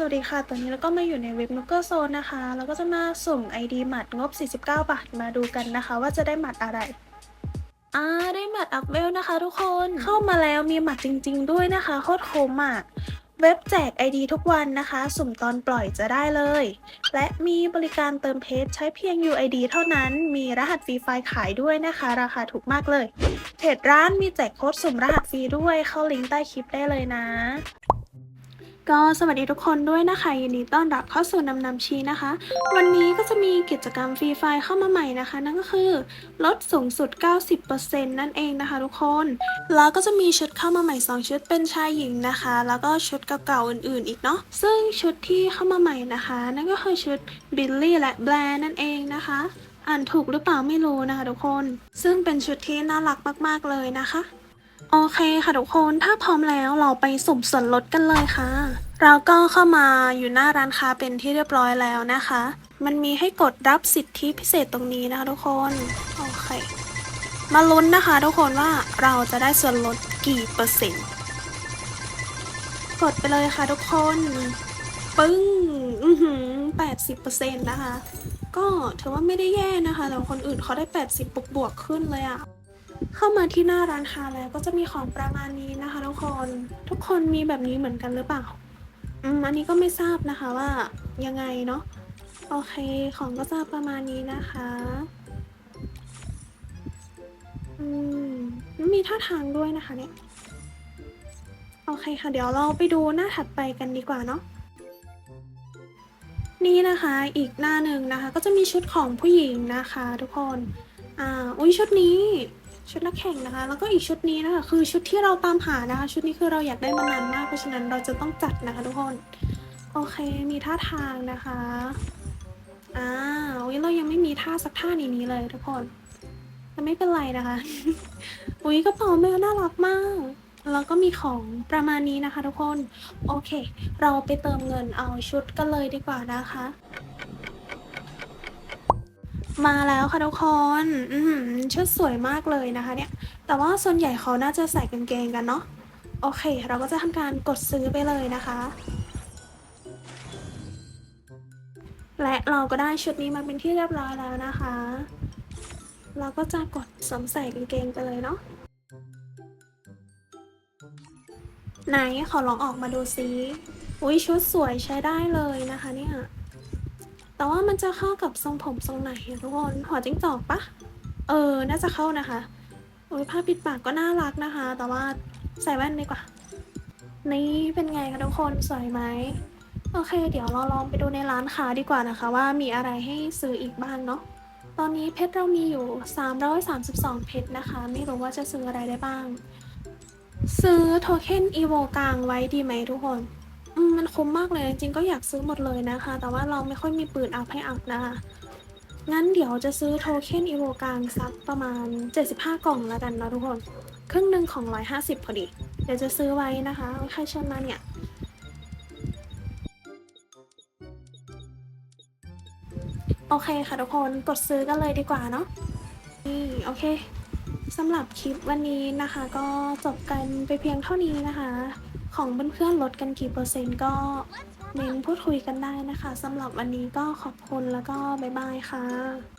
สวัสดีค่ะ ตอนนี้เราก็มาอยู่ในเว็บ n u g g e r Zone นะคะ เราก็จะมาสุ่ม ID หมัดงบ 49 บาท มาดูกันนะคะ ว่าจะได้หมัดอะไรอ่าได้หมัดอัพเวลนะคะทุกคน เข้ามาแล้วมีหมัดจริง ๆ ด้วยนะคะ โคตรคุ้มอะ เว็บแจก ID ทุกวันนะคะ สุ่มตอนปล่อยจะได้เลย และมีบริการเติมเพจใช้เพียง UID เท่านั้น มีรหัสฟรีไฟล์ขายด้วยนะคะ ราคาถูกมากเลย เพจร้านมีแจกโค้ดสุ่มรหัสฟรีด้วย เข้าลิงก์ใต้คลิปได้เลยนะ ก็สวัสดีทุกคนด้วยนะคะยินดีต้อนรับเข้าสู่นำนำชีนะคะ วันนี้ก็จะมีกิจกรรมฟรีไฟล์เข้ามาใหม่นะคะ นั่นก็คือลดสูงสุด 90%นั่นเองนะคะ ทุกคน แล้วก็จะมีชุดเข้ามาใหม่ 2 ชุดเป็นชายหญิงนะคะ แล้วก็ชุดเก่าๆอื่นๆอีกเนาะซึ่งชุดที่เข้ามาใหม่นะคะ นั่นก็คือชุดบิลลี่และแบร์นั่นเองนะคะอ่านถูกหรือเปล่าไม่รู้นะคะทุกคน ซึ่งเป็นชุดที่น่ารักมากๆเลยนะคะ โอเคค่ะทุกคนถ้าพร้อมแล้วเราไปสุ่มส่วนลดกันเลยค่ะ เราก็เข้ามาอยู่หน้าร้านค้าเป็นที่เรียบร้อยแล้วนะคะ มันมีให้กดรับสิทธิพิเศษตรงนี้นะคะทุกคนโอเค มาลุ้นนะคะทุกคนว่าเราจะได้ส่วนลดกี่เปอร์เซ็นต์กดไปเลยค่ะทุกคนปึ้งอือหือแปดสิบเปอร์เซ็นต์นะคะ ก็ถือว่าไม่ได้แย่นะคะแต่คนอื่นเขาได้80บวกบวกๆขึ้นเลยอะ เข้ามาที่หน้าร้านค้าแล้วก็จะมีของประมาณนี้นะคะทุกคนทุกคนมีแบบนี้เหมือนกันหรือเปล่าอืมอันนี้ก็ไม่ทราบนะคะว่ายังไงเนาะโอเคของก็จะประมาณนี้นะคะอืมมีท่าทางด้วยนะคะเนี่ยโอเคค่ะ เดี๋ยวเราไปดูหน้าถัดไปกันดีกว่าเนาะนี่นะคะอีกหน้าหนึ่งนะคะ ก็จะมีชุดของผู้หญิงนะคะ ทุกคนอ่าอุ้ยชุดนี้ ชุดนักแข่งนะคะ แล้วก็อีกชุดนี้นะคะคือชุดที่เราตามหานะคะ ชุดนี้คือเราอยากได้มานานมากเพราะฉะนั้นเราจะต้องจัดนะคะทุกคนโอเคมีท่าทางนะคะอ่าอุ้ยเรายังไม่มีท่าสักท่านี้นี้เลยทุกคนแต่ไม่เป็นไรนะคะอุ้ยกระเป๋าเบลน่ารักมากแล้วก็มีของประมาณนี้นะคะทุกคน โอเค เราไปเติมเงินเอาชุดกันเลยดีกว่านะคะ มาแล้วค่ะทุกคน อือหือชุดสวยมากเลยนะคะเนี่ย แต่ว่าส่วนใหญ่เขาน่าจะใส่กางเกงกันเนาะ โอเค เราก็จะทำการกดซื้อไปเลยนะคะ และเราก็ได้ชุดนี้มาเป็นที่เรียบร้อยแล้วนะคะ เราก็จะกดสวมใส่กางเกงไปเลยเนาะไหนขอลองออกมาดูซิอุ้ยชุดสวยใช้ได้เลยนะคะเนี่ย แต่ว่ามันจะเข้ากับทรงผมทรงไหนทุกคนหัวจิ้งจอกปะเออ น่าจะเข้านะคะโอ้ยผ้าปิดปากก็น่ารักนะคะ แต่ว่าใส่แว่นดีกว่า นี่เป็นไงคะทุกคนสวยไหมโอเค เดี๋ยวเราลองไปดูในร้านค้าดีกว่านะคะ ว่ามีอะไรให้ซื้ออีกบ้างเนาะตอนนี้เพชรเรามีอยู่ 332 เพชรนะคะ ไม่รู้ว่าจะซื้ออะไรได้บ้าง ซื้อโทเค็นอีโวกลางไว้ดีไหมทุกคน อืมมันคุ้มมากเลยจริงๆก็อยากซื้อหมดเลยนะคะ แต่ว่าเราไม่ค่อยมีปืนอัพให้อัพนะคะ งั้นเดี๋ยวจะซื้อโทเค็นอีโวกลางสักประมาณ 75 กล่องแล้วกันนะทุกคน ครึ่งหนึ่งของ 150 พอดี เดี๋ยวจะซื้อไว้นะคะใครชวนมาเนี่ย โอเคค่ะทุกคนกดซื้อกันเลยดีกว่าเนาะนี่โอเค สำหรับคลิปวันนี้นะคะ ก็จบกันไปเพียงเท่านี้นะคะ ของเพื่อนๆลดกันกี่เปอร์เซ็นต์ก็เมนพูดคุยกันได้นะคะสำหรับวันนี้ก็ขอบคุณแล้วก็บ๊ายบายค่ะ